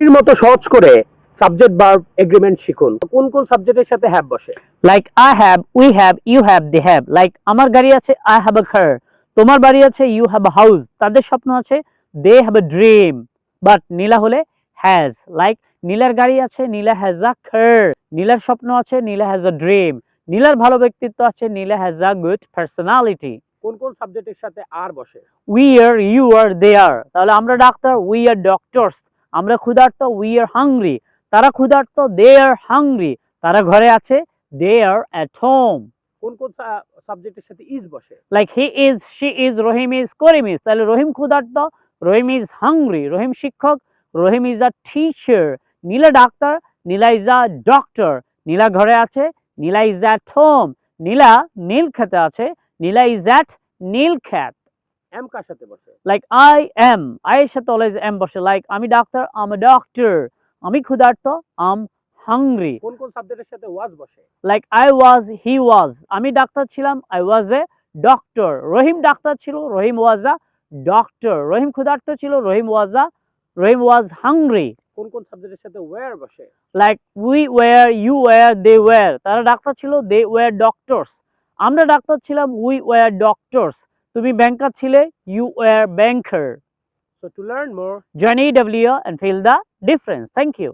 এর মতো সহজ করে সাবজেক্ট ভার্ব এগ্রিমেন্ট শিখুন। কোন কোন সাবজেক্টের সাথে হ্যাভ বসে? Like I have we have you have they have like আমার গাড়ি আছে আই হ্যাভ আ কার তোমার বাড়ি আছে ইউ হ্যাভ আ হাউস তাদের স্বপ্ন আছে they have a dream but Nila হলে হ্যাজ লাইক নীলার গাড়ি আছে নীলা হ্যাজ আ কার নীলার স্বপ্ন আছে নীলা হ্যাজ আ ড্রিম নীলার ভালো ব্যক্তিত্ব আছে Nila has a good personality কোন কোন সাবজেক্টের সাথে আর বসে? উই আর ইউ আর দে আর তাহলে আমরা ডাক্তার উই আর ডক্টরস আমরা ক্ষুধার্ত উই আর হাংরি তারা ক্ষুধার্ত দে আর হাংরি তারা ঘরে আছে দে আর অ্যাট হোম কোন কোন সাবজেক্টের সাথে ইজ বসে? Like he is she is Rahim is Karim is তাহলে রহিম ক্ষুধার্ত রহিম ইজ হাংরি রহিম শিক্ষক Rahim is a teacher Nila doctor Nila is a doctor Nila ঘরে আছে Nila is at home Nila নীল খেতে আছে নীলা ইজ অ্যাট নীল খ্যাত এম কার সাথে বসে? লাইক আই এম আই এর সাথে অলওয়েজ এম বসে। লাইক আমি ডাক্তার আম ডক্টর আমি ক্ষুধার্ত আম হাংরি কোন কোন সাবজেক্টের সাথে ওয়াজ বসে? লাইক আই ওয়াজ হি ওয়াজ আমি ডাক্তার ছিলাম I was a doctor Rahim doctor ছিল রহিম ওয়াজ আ ডক্টর রহিম ক্ষুধার্ত ছিল রহিম ওয়াজ আ রহিম ওয়াজ হাংরি কোন কোন সাবজেক্টের সাথে ওয়্যার বসে? Like we were you were they were তারা ডাক্তার ছিল দে ওয়ার ডক্টরস আমরা ডাক্তার ছিলাম উই ওয়ার ডক্টরস তুমি ব্যাংকার ছিলে you were banker so to learn more join EW and feel the difference. Thank you.